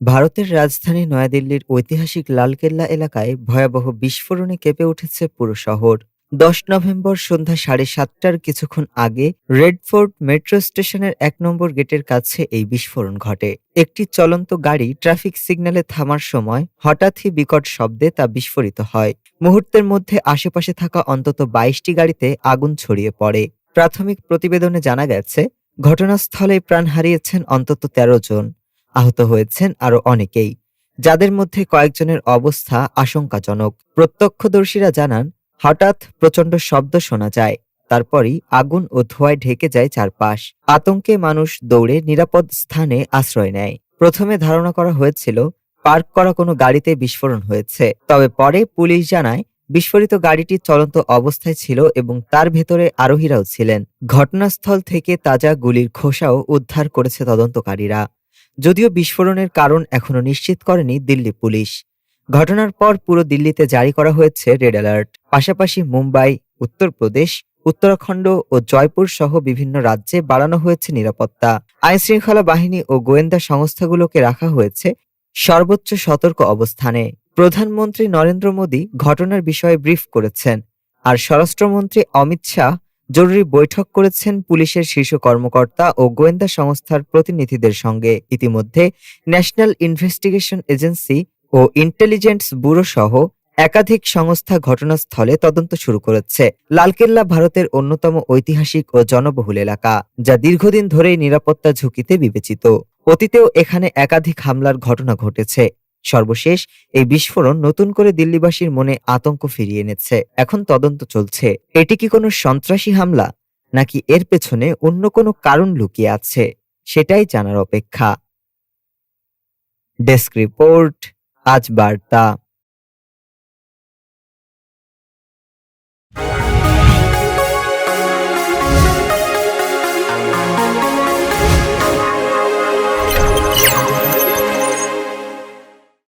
ভারতের রাজধানী নয়াদিল্লির ঐতিহাসিক লালকেল্লা এলাকায় ভয়াবহ বিস্ফোরণে কেঁপে উঠেছে পুরো শহর। দশ নভেম্বর সন্ধ্যা সাড়ে সাতটার কিছুক্ষণ আগে রেড ফোর্ট মেট্রো স্টেশনের এক নম্বর গেটের কাছে এই বিস্ফোরণ ঘটে। একটি চলন্ত গাড়ি ট্রাফিক সিগন্যালে থামার সময় হঠাৎই বিকট শব্দে তা বিস্ফোরিত হয়। মুহূর্তের মধ্যে আশেপাশে থাকা অন্তত বাইশটি গাড়িতে আগুন ছড়িয়ে পড়ে। প্রাথমিক প্রতিবেদনে জানা গেছে ঘটনাস্থলে প্রাণ হারিয়েছেন অন্তত তেরো জন। আহত হয়েছেন আরও অনেকেই, যাদের মধ্যে কয়েকজনের অবস্থা আশঙ্কাজনক। প্রত্যক্ষদর্শীরা জানান, হঠাৎ প্রচণ্ড শব্দ শোনা যায়, তারপরই আগুন ও ধোঁয়ায় ঢেকে যায় চারপাশ। আতঙ্কে মানুষ দৌড়ে নিরাপদ স্থানে আশ্রয় নেয়। প্রথমে ধারণা করা হয়েছিল, পার্ক করা কোনো গাড়িতে বিস্ফোরণ হয়েছে, তবে পরে পুলিশ জানায়, বিস্ফোরিত গাড়িটি চলন্ত অবস্থায় ছিল এবং তার ভেতরে আরোহীরাও ছিলেন। ঘটনাস্থল থেকে তাজা গুলির খোসাও উদ্ধার করেছে তদন্তকারীরা। যদিও বিস্ফোরণের কারণ এখনও নিশ্চিত করেনি দিল্লি পুলিশ। ঘটনার পর পুরো দিল্লিতে জারি করা হয়েছে রেড অ্যালার্ট। পাশাপাশি মুম্বাই, উত্তরপ্রদেশ, উত্তরাখণ্ড ও জয়পুর সহ বিভিন্ন রাজ্যে বাড়ানো হয়েছে নিরাপত্তা। আইনশৃঙ্খলা বাহিনী ও গোয়েন্দা সংস্থাগুলোকে রাখা হয়েছে সর্বোচ্চ সতর্ক অবস্থানে। প্রধানমন্ত্রী নরেন্দ্র মোদী ঘটনার বিষয়ে ব্রিফ করেছেন। আর স্বরাষ্ট্রমন্ত্রী অমিত শাহ জরুরি বৈঠক করেছেন পুলিশের শীর্ষ কর্মকর্তা ও গোয়েন্দা সংস্থার প্রতিনিধিদের সঙ্গে। ইতিমধ্যে ন্যাশনাল ইনভেস্টিগেশন এজেন্সি ও ইন্টেলিজেন্স ব্যুরো সহ একাধিক সংস্থা ঘটনাস্থলে তদন্ত শুরু করেছে। লালকেল্লা ভারতের অন্যতম ঐতিহাসিক ও জনবহুল এলাকা, যা দীর্ঘদিন ধরেই নিরাপত্তা ঝুঁকিতে বিবেচিত। অতীতেও এখানে একাধিক হামলার ঘটনা ঘটেছে। সর্বশেষ, এই বিস্ফোরণ নতুন করে দিল্লিবাসীর মনে আতঙ্ক ফিরিয়ে এনেছে। এখন তদন্ত চলছে। এটি কি কোনো সন্ত্রাসী হামলা? নাকি এর পেছনে অন্য কোনো কারণ লুকিয়ে আছে? সেটাই জানার অপেক্ষা। ডেস্ক রিপোর্ট, আজ বার্তা।